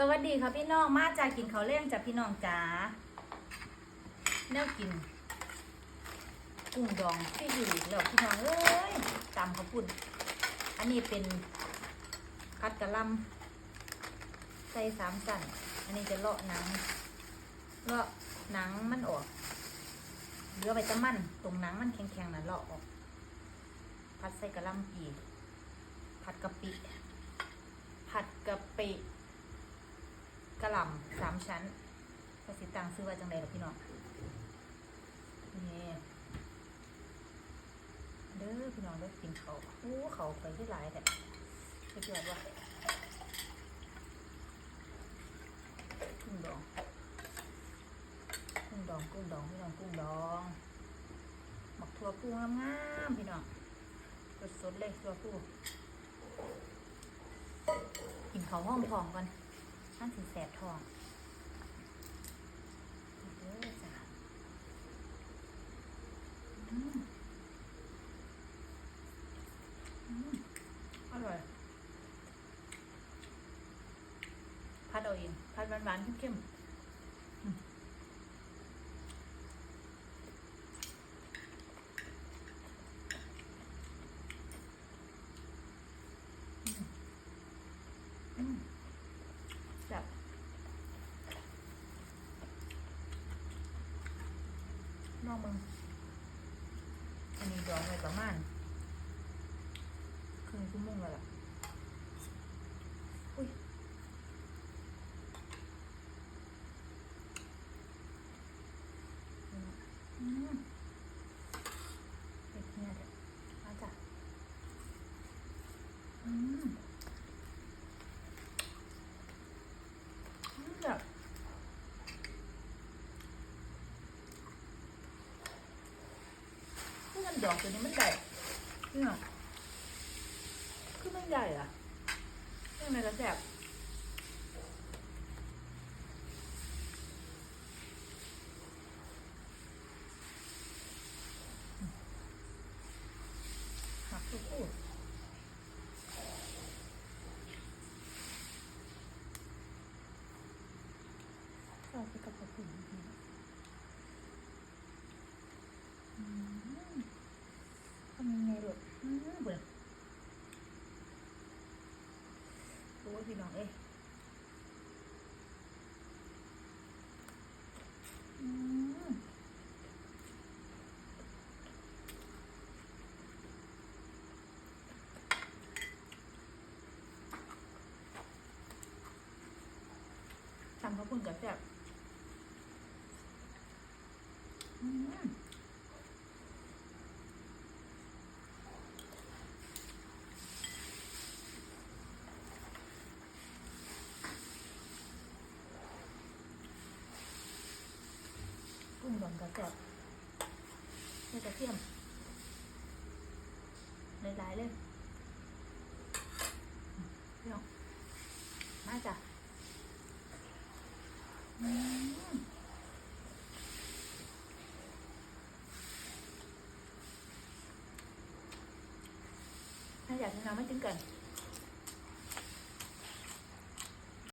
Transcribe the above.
สวัสดีค่ะพี่น้องมาจากกินเขาเล่งจากพี่น้องจ๋าแนวกินกุ้งดองที่อยู่แล้วพี่น้องเอ้ยตำข้าวปุ้นอันนี้เป็นคัดกะลำใส่สามสั่นอันนี้จะเลาะหนังเลาะหนังมันออกเหลือไปจะมันตรงหนังมันแข็งๆน่ะเลาะออกผัดใส่กะลำปีผัดกะปิผัดกะปิ ล่ำสามชั้นภาษีตังซื้อว่าจังไดหรอพี่น้องนี่เด้อพี่น้องเด้อกินเขาโอ้เขาไปที่หลายแต่ไม่เกิดว่ากุ้งดองกุ้งดองกุ้งดองพี่น้องกุ้งดองหมักถั่วปูงามๆพี่น้องสดๆเลยถั่วปูกินเขาห้องทองก่อน นั่นสิแสบทองเด้อจ้ะอืมอืมอร่อยพัดเอาเองพัดหวานๆเข้มๆอืมอืมอืมแบบ นอกมึงอันนี้ดองไว้ประมาณครึ่งชั่วโมงแล้วล่ะ อุ้ย อืมเผ็ดเนี่ยเดี๋ยวมาจ้ะอืมอืมแบบนี่มัน ดอกตัวนี้มันใหญ่เนี่ยคือมันใหญ่อะยังไงก็แซ่บหักทุกคู่ชอบไปกับกระปุกนี่อืมทำยังไงลูกอืมเบื่อ โอ้ย พี่น้องเอ้ยทำข้าวปุ้นกับแซ่บอืม กุ้งดองกับแซ่บใส่กระเทียมหลายๆเลยอืมพี่น้องมาจ้ะอืมถ้าอยากจะนำไม่ถึงกัน